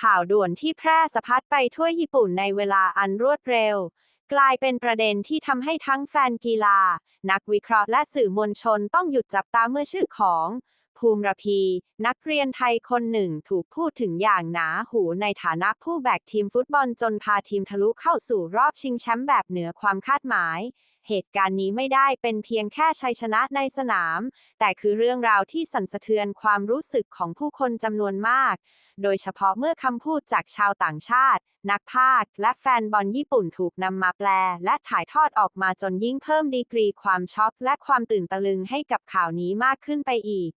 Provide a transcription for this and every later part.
ข่าวด่วนที่แพร่สะพัดไปทั่วญี่ปุ่นในเวลาอันรวดเร็ว กลายเป็นประเด็นที่ทำให้ทั้งแฟนกีฬา นักวิเคราะห์และสื่อมวลชนต้องหยุดจับตาเมื่อชื่อของ ภูมิรพี นักเรียนไทยคนหนึ่งถูกพูดถึงอย่างหนาหูในฐานะผู้แบกทีมฟุตบอลจนพาทีมทะลุเข้าสู่รอบชิงแชมป์แบบเหนือความคาดหมาย เหตุการณ์นี้ไม่ได้เป็นเพียงแค่ชัยชนะในสนาม แต่คือเรื่องราวที่สั่นสะเทือนความรู้สึกของผู้คนจำนวนมาก โดยเฉพาะเมื่อคำพูดจากชาวต่างชาติ นักพากย์และแฟนบอลญี่ปุ่นถูกนำมาแปล และถ่ายทอดออกมาจนยิ่งเพิ่มดีกรีความช็อกและความตื่นตะลึงให้กับข่าวนี้มากขึ้นไปอีก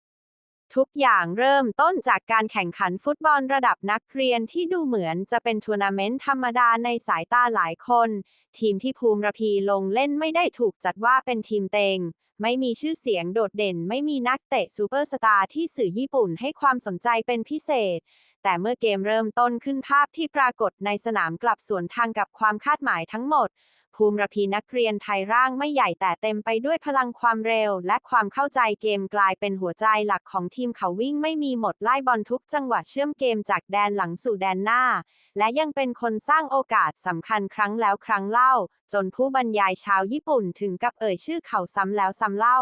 ทุกอย่างเริ่มต้นจากการแข่งขันฟุตบอลระดับนักเรียนที่ดูเหมือนจะเป็นทัวร์นาเมนต์ธรรมดาในสายตาหลายคน ทีมที่ภูมิระพีลงเล่นไม่ได้ถูกจัดว่าเป็นทีมเต็ง ไม่มีชื่อเสียงโดดเด่น ไม่มีนักเตะซูเปอร์สตาร์ที่สื่อญี่ปุ่นให้ความสนใจเป็นพิเศษ แต่เมื่อเกมเริ่มต้นขึ้นภาพที่ปรากฏในสนามกลับสวนทางกับความคาดหมายทั้งหมด ภูมิรพีนักเรียนไทยร่างไม่ใหญ่แต่เต็มไปด้วยพลังความเร็ว และความเข้าใจเกมกลายเป็นหัวใจหลักของทีมเขาวิ่งไม่มีหมดไล่บอลทุกจังหวะเชื่อมเกมจากแดนหลังสู่แดนหน้า และยังเป็นคนสร้างโอกาสสำคัญครั้งแล้วครั้งเล่า จนผู้บรรยายชาวญี่ปุ่นถึงกับเอ่ยชื่อเขาซ้ำแล้วซ้ำเล่า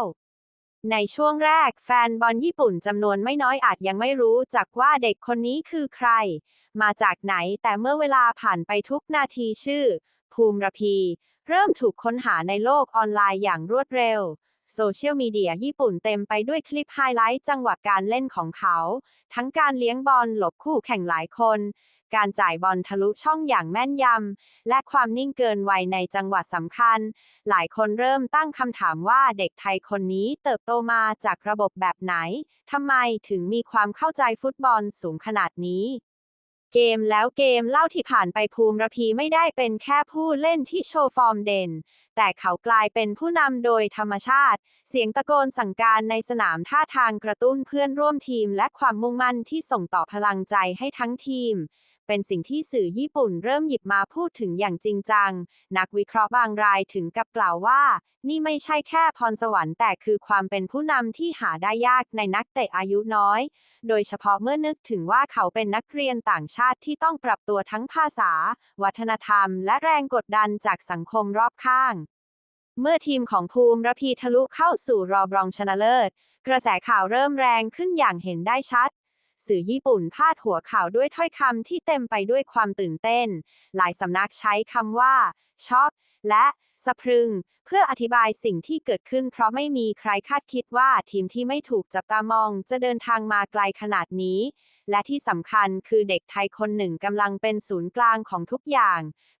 ในช่วงแรกแฟนบอลญี่ปุ่นจำนวนไม่น้อยอาจยังไม่รู้จักว่าเด็กคนนี้คือใคร มาจากไหนแต่เมื่อเวลาผ่านไปทุกนาทีชื่อ ภูมิระพี เริ่มถูกค้นหาในโลกออนไลน์อย่างรวดเร็ว โซเชียลมีเดียญี่ปุ่นเต็มไปด้วยคลิปไฮไลท์จังหวะการเล่นของเขา ทั้งการเลี้ยงบอลหลบคู่แข่งหลายคน การจ่ายบอลทะลุช่องอย่างแม่นยำ และความนิ่งเกินวัยในจังหวะสำคัญ หลายคนเริ่มตั้งคำถามว่าเด็กไทยคนนี้เติบโตมาจากระบบแบบไหนทำไมถึงมีความเข้าใจฟุตบอลสูงขนาดนี้ เกมแล้วเกมเล่าที่ผ่านไปภูมิระพีไม่ได้เป็นแค่ผู้เล่นที่โชว์ฟอร์มเด่น แต่เขากลายเป็นผู้นำโดยธรรมชาติ เสียงตะโกนสั่งการในสนามท่าทางกระตุ้นเพื่อนร่วมทีมและความมุ่งมั่นที่ส่งต่อพลังใจให้ทั้งทีม เป็นสิ่งที่สื่อญี่ปุ่นเริ่มหยิบมาพูดถึงอย่างจริงจัง นักวิเคราะห์บางรายถึงกับกล่าวว่า นี่ไม่ใช่แค่พรสวรรค์แต่คือความเป็นผู้นำที่หาได้ยากในนักเตะอายุน้อย โดยเฉพาะเมื่อนึกถึงว่าเขาเป็นนักเรียนต่างชาติที่ต้องปรับตัวทั้งภาษา วัฒนธรรม และแรงกดดันจากสังคมรอบข้างเมื่อทีมของภูมิระพีทะลุเข้าสู่รอบรองชนะเลิศ กระแสข่าวเริ่มแรงขึ้นอย่างเห็นได้ชัด สื่อญี่ปุ่นพาดหัวข่าวด้วยถ้อยคำที่เต็มไปด้วยความตื่นเต้น หลายสำนักใช้คำว่าช็อกและ สะพรึง เพื่ออธิบายสิ่งที่เกิดขึ้น เพราะไม่มีใครคาดคิดว่าทีมที่ไม่ถูกจับตามอง จะเดินทางมาไกลขนาดนี้ และที่สำคัญคือเด็กไทยคนหนึ่งกำลังเป็นศูนย์กลางของทุกอย่าง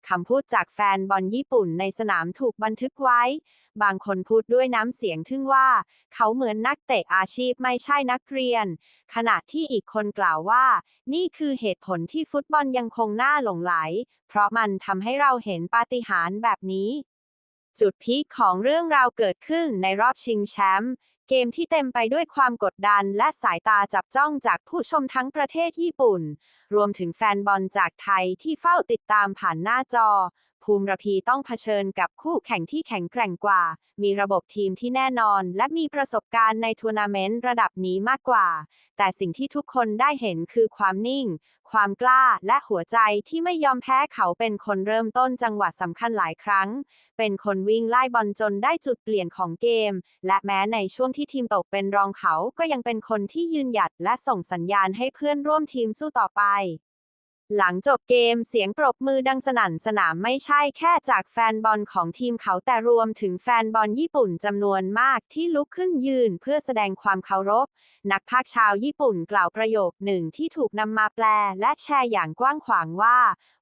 คำพูดจากแฟนบอลญี่ปุ่นในสนามถูกบันทึกไว้ บางคนพูดด้วยน้ำเสียงทึ่งว่า เขาเหมือนนักเตะอาชีพไม่ใช่นักเรียน ขณะที่อีกคนกล่าวว่า นี่คือเหตุผลที่ฟุตบอลยังคงน่าหลงไหล เพราะมันทำให้เราเห็นปาฏิหาริย์แบบนี้ จุดพีคของเรื่องราวเกิดขึ้นในรอบชิงแชมป์เกมที่เต็มไปด้วยความกดดันและสายตาจับจ้องจากผู้ชมทั้งประเทศญี่ปุ่น รวมถึงแฟนบอลจากไทยที่เฝ้าติดตามผ่านหน้าจอ ภูมิระพีต้องเผชิญกับคู่แข่งที่แข็งแกร่งกว่า มีระบบทีมที่แน่นอน และมีประสบการณ์ในทัวร์นาเมนต์ระดับนี้มากกว่า แต่สิ่งที่ทุกคนได้เห็นคือความนิ่ง ความกล้าและหัวใจที่ไม่ยอมแพ้เขาเป็นคนเริ่มต้นจังหวะสำคัญหลายครั้ง เป็นคนวิ่งไล่บอลจนได้จุดเปลี่ยนของเกม และแม้ในช่วงที่ทีมตกเป็นรองเขาก็ยังเป็นคนที่ยืนหยัดและส่งสัญญาณให้เพื่อนร่วมทีมสู้ต่อไป หลังจบเกมเสียงปรบมือดังสนั่นสนามไม่ใช่แค่จากแฟนบอลของทีมเขาแต่รวมถึงแฟนบอลญี่ปุ่นจำนวนมากที่ลุกขึ้นยืนเพื่อแสดงความเคารพ นักพากชาวญี่ปุ่นกล่าวประโยคหนึ่งที่ถูกนำมาแปลและแชร์อย่างกว้างขวางว่า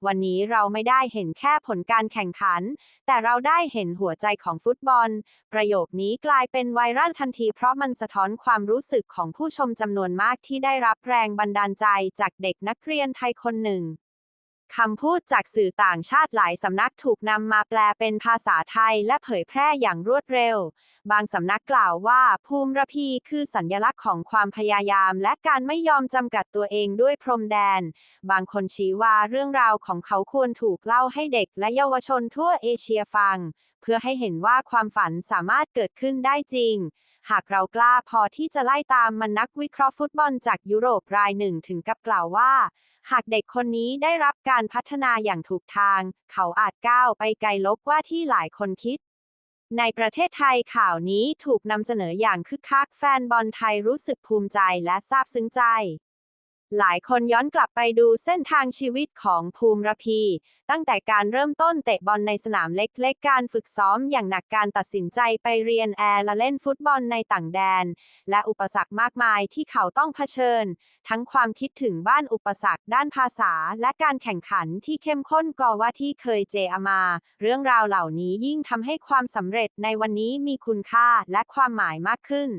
วันนี้เราไม่ได้เห็นแค่ผลการแข่งขัน แต่เราได้เห็นหัวใจของฟุตบอล ประโยคนี้กลายเป็นไวรัลทันทีเพราะมันสะท้อนความรู้สึกของผู้ชมจำนวนมากที่ได้รับแรงบันดาลใจจากเด็กนักเรียนไทยคนหนึ่งคำพูดจากสื่อต่างชาติหลายสำนักถูกนำมาแปลเป็นภาษาไทยและเผยแพร่อย่างรวดเร็ว บางสำนักกล่าวว่าภูมิระพีคือสัญลักษณ์ของความพยายาม และการไม่ยอมจำกัดตัวเองด้วยพรมแดน บางคนชี้ว่าเรื่องราวของเขาควรถูกเล่าให้เด็กและเยาวชนทั่วเอเชียฟัง เพื่อให้เห็นว่าความฝันสามารถเกิดขึ้นได้จริงหากเรากล้าพอที่จะไล่ตามมันนักวิเคราะห์ฟุตบอลจากยุโรปรายหนึ่งถึงกับกล่าวว่า หากเด็กคนนี้ได้รับการพัฒนาอย่างถูกทาง เขาอาจก้าวไปไกลลบกว่าที่หลายคนคิด ในประเทศไทยข่าวนี้ถูกนำเสนออย่างคึกคักแฟนบอลไทยรู้สึกภูมิใจและซาบซึ้งใจ หลายคนย้อนกลับไปดูเส้นทางชีวิตของภูมิระพี ตั้งแต่การเริ่มต้นเตะบอลในสนามเล็กๆ การฝึกซ้อมอย่างหนักการตัดสินใจไปเรียนแอร์และเล่นฟุตบอลในต่างแดน และอุปสรรคมากมายที่เขาต้องเผชิญ ทั้งความคิดถึงบ้านอุปสรรคด้านภาษา และการแข่งขันที่เข้มข้นกว่าที่เคยเจอมา เรื่องราวเหล่านี้ยิ่งทำให้ความสำเร็จในวันนี้มีคุณค่าและความหมายมากขึ้น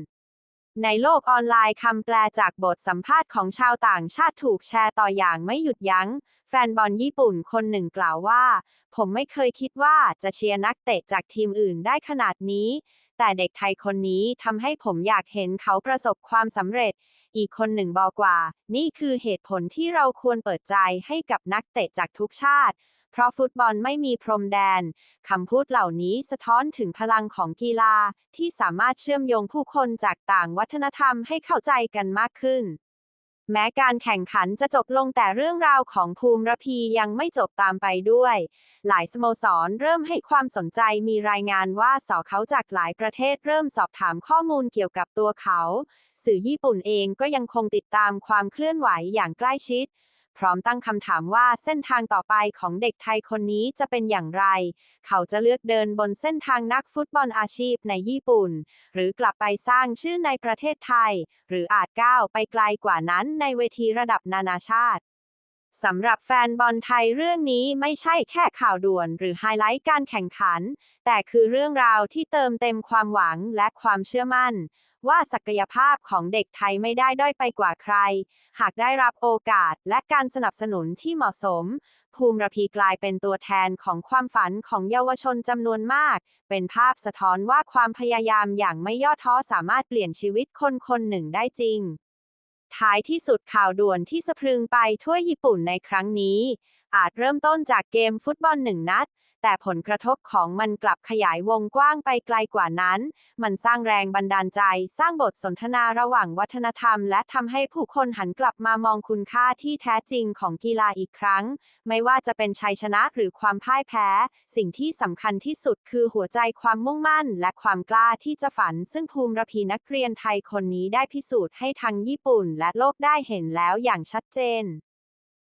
ในโลกออนไลน์คำแปลจากบทสัมภาษณ์ของชาวต่างชาติถูกแชร์ต่ออย่างไม่หยุดยัง้ง แฟนบอลญี่ปุ่นคนหนึ่งกล่าวว่า ผมไม่เคยคิดว่าจะเชียร์นักเตะจากทีมอื่นได้ขนาดนี้ แต่เด็กไทยคนนี้ทำให้ผมอยากเห็นเขาประสบความสำเร็จ อีกคนหนึ่งบอกว่า นี่คือเหตุผลที่เราควรเปิดใจให้กับนักเตะจากทุกชาติ เพราะฟุตบอลไม่มีพรมแดน คำพูดเหล่านี้สะท้อนถึงพลังของกีฬา ที่สามารถเชื่อมโยงผู้คนจากต่างวัฒนธรรมให้เข้าใจกันมากขึ้น แม้การแข่งขันจะจบลงแต่เรื่องราวของภูมิรพียังไม่จบตามไปด้วย หลายสโมสรเริ่มให้ความสนใจมีรายงานว่าสอเขาจากหลายประเทศเริ่มสอบถามข้อมูลเกี่ยวกับตัวเขา สื่อญี่ปุ่นเองก็ยังคงติดตามความเคลื่อนไหวอย่างใกล้ชิด พร้อมตั้งคำถามว่าเส้นทางต่อไปของเด็กไทยคนนี้จะเป็นอย่างไร เขาจะเลือกเดินบนเส้นทางนักฟุตบอลอาชีพในญี่ปุ่น หรือกลับไปสร้างชื่อในประเทศไทย หรืออาจก้าวไปไกลกว่านั้นในเวทีระดับนานาชาติสำหรับแฟนบอลไทยเรื่องนี้ไม่ใช่แค่ข่าวด่วนหรือไฮไลท์การแข่งขัน แต่คือเรื่องราวที่เติมเต็มความหวังและความเชื่อมั่น ว่าศักยภาพของเด็กไทยไม่ได้ด้อยไปกว่าใคร หากได้รับโอกาสและการสนับสนุนที่เหมาะสม ภูมิระพีกลายเป็นตัวแทนของความฝันของเยาวชนจำนวนมาก เป็นภาพสะท้อนว่าความพยายามอย่างไม่ย่อท้อสามารถเปลี่ยนชีวิตคนคนหนึ่งได้จริง ท้ายที่สุดข่าวด่วนที่สะพรึงไปทั่วญี่ปุ่นในครั้งนี้อาจเริ่มต้นจากเกมฟุตบอลหนึ่งนัด แต่ผลกระทบของมันกลับขยายวงกว้างไปไกลกว่านั้น มันสร้างแรงบันดาลใจ สร้างบทสนทนาระหว่างวัฒนธรรม และทำให้ผู้คนหันกลับมามองคุณค่าที่แท้จริงของกีฬาอีกครั้ง ไม่ว่าจะเป็นชัยชนะหรือความพ่ายแพ้ สิ่งที่สำคัญที่สุดคือหัวใจความมุ่งมั่น และความกล้าที่จะฝัน ซึ่งภูมิรพีนักเรียนไทยคนนี้ได้พิสูจน์ให้ทั้งญี่ปุ่น และโลกได้เห็นแล้วอย่างชัดเจน